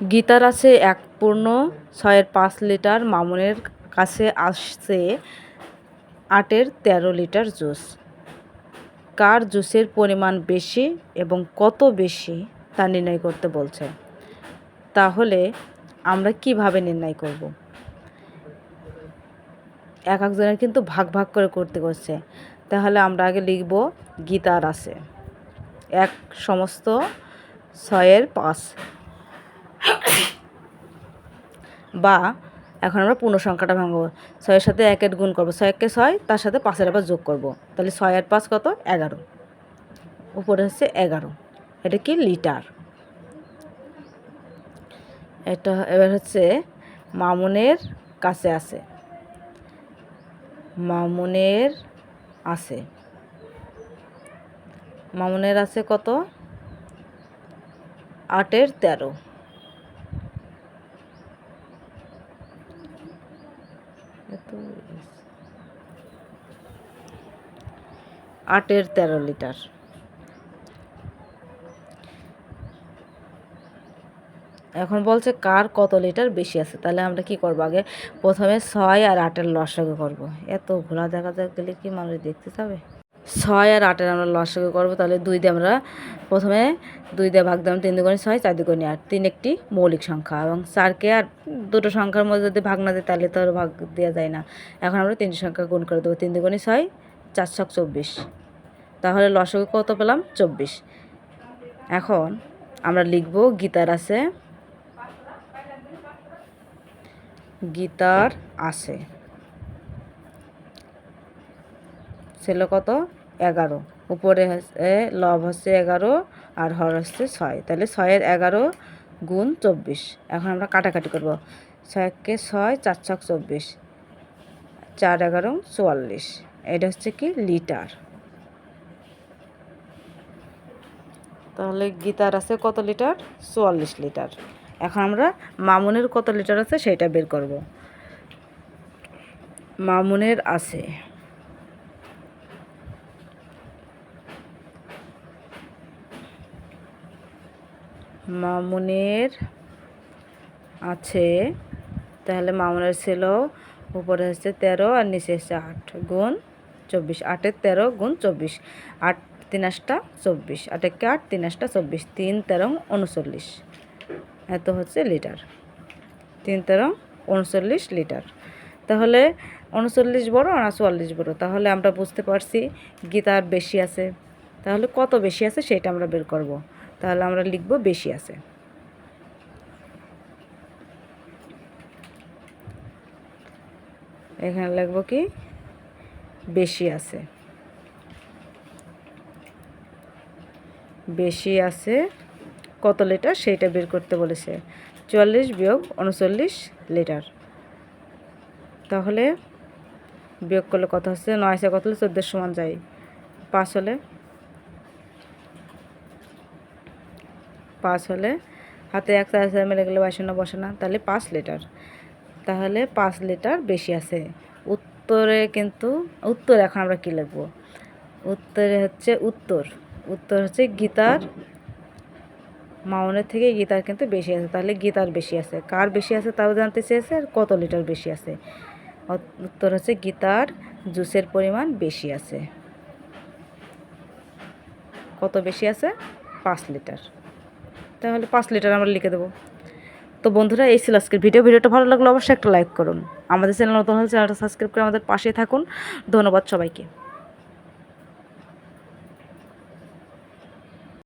গীতার আছে এক পূর্ণ, ছয়ের পাঁচ লিটার, মামুনের কাছে আসছে আটের তেরো লিটার জুস। কার জুসের পরিমাণ বেশি এবং কত বেশি তা নির্ণয় করতে বলছে। তাহলে আমরা কীভাবে নির্ণয় করব? এক একজনের কিন্তু ভাগ ভাগ করে করতে করছে তাহলে আমরা আগে লিখব গীতার আছে। এক সমস্ত, ছয়ের পাঁচ। বা, এখন আমরা পূর্ণ সংখ্যাটা ভাঙবো। ছয়ের সাথে এক এক গুণ করব। ছয় ছয়কে ছয়, তার সাথে পাঁচের আবার যোগ করব। তাহলে ছয় আর পাঁচ কত? এগারো। উপরে হচ্ছে এগারো। এটা কি? লিটার। এটা এবার হচ্ছে মামুনের কাছে আছে। মামুনের আছে। মামুনের আছে কত? আটের তেরো। আটের তেরো লিটার। এখন বলছে কার কত লিটার বেশি আছে, তাহলে আমরা কি করব? আগে প্রথমে ছয় আর আটের লসাগু করব। এত ঘোলা দেখা গেলে কি মানুষ দেখতে যাবে ছয় আর আটের আমরা লসাগু করব তাহলে দুই দিয়ে আমরা প্রথমে দুই দিয়ে ভাগ দিলাম তিন দুগুণে ছয়, চার দুগুণে আট। তিন একটি মৌলিক সংখ্যা এবং চারকে আর দুটো সংখ্যার মধ্যে যদি ভাগ না দিই তাহলে তো ভাগ দেওয়া যায় না। এখন আমরা তিনটি সংখ্যা গুণ করে দেবো, তিন দুগুণে ছয়, চার ছক চব্বিশ। তাহলে লসাগু কত পেলাম? চব্বিশ। এখন আমরা লিখব গীতার আছে। গীতার আছে। ছিল কত? এগারো। উপরে লব হচ্ছে এগারো আর হর হচ্ছে ছয়। তাহলে ছয়ের এগারো গুণ চব্বিশ। এখন আমরা কাটাকাটি করব। ছয়কে ছয়, চার ছক চব্বিশ। চার এগারো, চুয়াল্লিশ। এটা হচ্ছে কি? লিটার। তাহলে গীতার আছে কত লিটার? চুয়াল্লিশ লিটার। এখন আমরা মামুনের কত লিটার আছে সেটা বের করব। মামুনের আছে। মামুনের আছে। তাহলে মামুনের ছিল উপরে হচ্ছে তেরো আর নিচে হচ্ছে আট গুণ চব্বিশ। আটের তেরো গুণ চব্বিশ। আট তিন আটটা চব্বিশ। আটেরকে আট তিন আটটা চব্বিশ। তিন তেরো উনচল্লিশ। এত হচ্ছে লিটার। তিন তেরো উনচল্লিশ লিটার। তাহলে উনচল্লিশ বড় আর চুয়াল্লিশ বড়? তাহলে আমরা বুঝতে পারছি গীতার বেশি আছে। তাহলে কত বেশি আছে সেটা আমরা বের করব। তাহলে আমরা লিখব বেশি আছে। এখানে লিখব কি? বেশি আছে। বেশি আছে কত লিটার? সেইটা বের করতে বলেছে। চুয়াল্লিশ বিয়োগ উনচল্লিশ লিটার। তাহলে বিয়োগ করলে কত হচ্ছে? নয়শো কত হলে চোদ্দোর সমান যায়? পাঁচ হলে পাঁচ হলে। হাতে এক চার মিলে গেলে বাসনা বসে না, তাহলে পাঁচ লিটার। তাহলে পাঁচ লিটার বেশি আছে। উত্তরে কিন্তু, উত্তর এখন আমরা কী লিখব? উত্তরে হচ্ছে উত্তর। উত্তর হচ্ছে গীতার। মাউনের থেকে গীতার কিন্তু বেশি আছে, তাহলে গীতার বেশি আছে। কার বেশি আছে তাও জানতে চেয়েছে, আর কত লিটার বেশি আছে? উত্তর হচ্ছে গীতার জুসের পরিমাণ বেশি আছে। কত বেশি আছে? পাঁচ লিটার। তাহলে পাঁচ লিটার আমরা লিখে দেবো। তো বন্ধুরা, এই ছিল আজকের ভিডিও। ভিডিওটা ভালো লাগলে অবশ্যই একটা লাইক করুন। আমাদের চ্যানেল নতুন হলে চ্যানেলটা সাবস্ক্রাইব করে আমাদের পাশে থাকুন। ধন্যবাদ সবাইকে।